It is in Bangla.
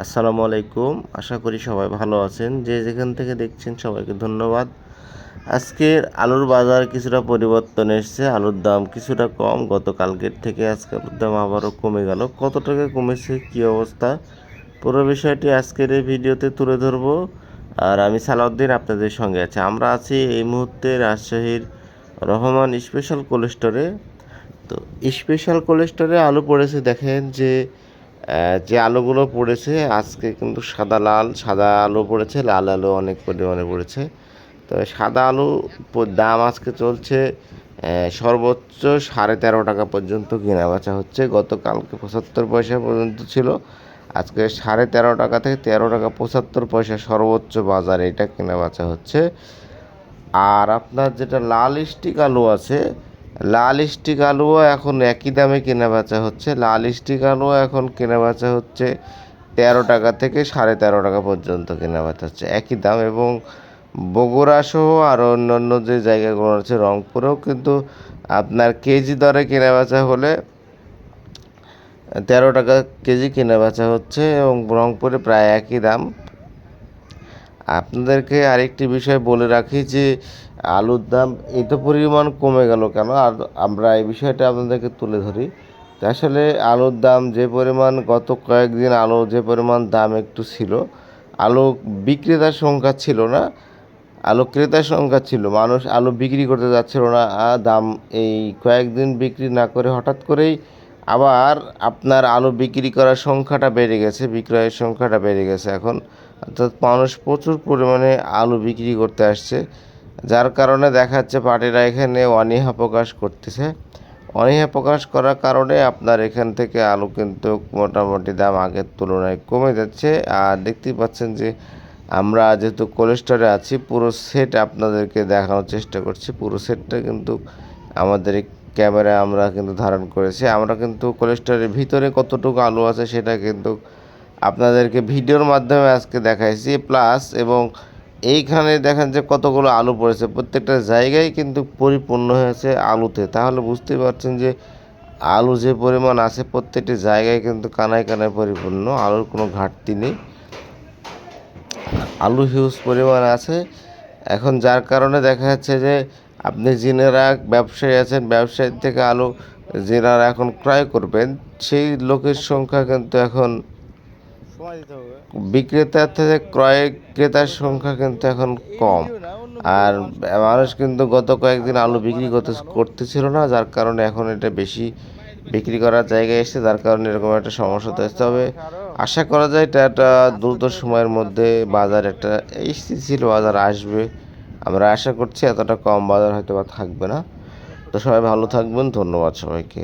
আসসালামু আলাইকুম। আশা করি সবাই ভালো আছেন। যে যেখান থেকে দেখছেন সবাইকে ধন্যবাদ। আজকের আলুর বাজার কিছুটা পরিবর্তন এসেছে। আলুর দাম কিছুটা কম। গতকালকের থেকে আজকে আলুর দাম আবারও কমে গেল। কত টাকা কমেছে? কী অবস্থা? পুরো বিষয়টি আজকের এই ভিডিওতে তুলে ধরবো। আর আমি সালাউদ্দিন আপনাদের সঙ্গে আছি। আমরা আছি এই মুহূর্তে রাজশাহীর রহমান স্পেশাল কোল্ড স্টোরে তো স্পেশাল কোল্ড স্টোরে আলু পড়েছে। দেখেন যে যে আলুগুলো পড়েছে, আজকে কিন্তু সাদা লাল, সাদা আলু পড়েছে, লাল আলু অনেক পরিমাণে পড়েছে। তো সাদা আলু দাম আজকে চলছে সর্বোচ্চ সাড়ে তেরো টাকা পর্যন্ত কেনা বেচা হচ্ছে। গতকালকে পঁচাত্তর পয়সা পর্যন্ত ছিল, আজকে সাড়ে তেরো টাকা থেকে তেরো টাকা পঁচাত্তর পয়সা সর্বোচ্চ বাজারে এটা কেনা বেচা হচ্ছে। আর আপনার যেটা লাল স্টিক আলু আছে লাল স্টিক আলুও এখন একই দামে কেনা বেচা হচ্ছে। লাল স্টিক আলুও এখন কেনা বেচা হচ্ছে তেরো টাকা থেকে সাড়ে তেরো টাকা পর্যন্ত কেনা বেচা হচ্ছে। একই দাম এবং বগুড়া সহ আরও অন্যান্য যে জায়গাগুলো আছে রংপুরেও কিন্তু আপনার কেজি দরে কেনা বেচা হলে তেরো টাকা কেজি কেনা বেচা হচ্ছে এবং রংপুরে প্রায় একই দাম। আপনাদেরকে আরেকটি বিষয় বলে রাখি যে আলুর দাম এত পরিমাণ কমে গেল কেন? আর আমরা এই বিষয়টা আপনাদেরকে তুলে ধরি। আসলে আলুর দাম যে পরিমাণ গত কয়েকদিন আলু যে পরিমাণ দাম একটু ছিল, আলু বিক্রেতার সংখ্যা ছিল না, আলু ক্রেতার সংখ্যা ছিল, মানুষ আলু বিক্রি করতে যাচ্ছিল না দাম এই কয়েকদিন বিক্রি না করে হঠাৎ করেই আবার আপনার আলু বিক্রি করার সংখ্যাটা বেড়ে গেছে, বিক্রয়ের সংখ্যাটা বেড়ে গেছে। এখন অর্থাৎ মানুষ প্রচুর পরিমাণে আলু বিক্রি করতে আসছে, যার কারণে দেখা যাচ্ছে পার্টিরা এখানে অনীহা প্রকাশ করতেছে। অনীহা প্রকাশ করার কারণে আপনার এখান থেকে আলু কিন্তু মোটামুটি দাম আগের তুলনায় কমে যাচ্ছে। আর দেখতেই পাচ্ছেন যে আমরা যেহেতু কোলেস্টরে আছি, পুরো সেট আপনাদেরকে দেখানোর চেষ্টা করছি। পুরো সেটটা কিন্তু আমাদের এই ক্যামেরায় আমরা কিন্তু ধারণ করেছি। আমরা কিন্তু কোলেস্টরের ভিতরে কতটুকু আলু আছে সেটা কিন্তু আপনাদেরকে ভিডিওর মাধ্যমে আজকে দেখাইছি প্লাস এবং এইখানে দেখেন যে কতগুলো আলু পড়েছে। প্রত্যেকটা জায়গায় কিন্তু পরিপূর্ণ হয়েছে আলুতে। তাহলে বুঝতেই পারছেন যে আলু যে পরিমাণ আছে, প্রত্যেকটি জায়গায় কিন্তু কানায় কানায় পরিপূর্ণ, আলুর কোনো ঘাটতি নেই। আলু হিউজ পরিমাণ আছে। এখন যার কারণে দেখা যাচ্ছে যে আপনি যিনারা ব্যবসায়ী আছেন, ব্যবসায়ীর থেকে আলু যিনারা এখন ক্রয় করবেন, সেই লোকের সংখ্যা কিন্তু এখন বিক্রেতার থেকে ক্রয় ক্রেতার সংখ্যা কিন্তু এখন কম। আর মানুষ কিন্তু গত কয়েকদিন আলু বিক্রি করতে করতেছিল না, যার কারণে এখন এটা বেশি বিক্রি করার জায়গায় এসেছে, যার কারণে এরকম একটা সমস্যা তো আসতে হবে আশা করা যায় এটা একটা দ্রুত সময়ের মধ্যে বাজার একটা স্থিতিশীল বাজার আসবে। আমরা আশা করছি এতটা কম বাজার হয়তো বা থাকবে না। তো সবাই ভালো থাকবেন, ধন্যবাদ সবাইকে।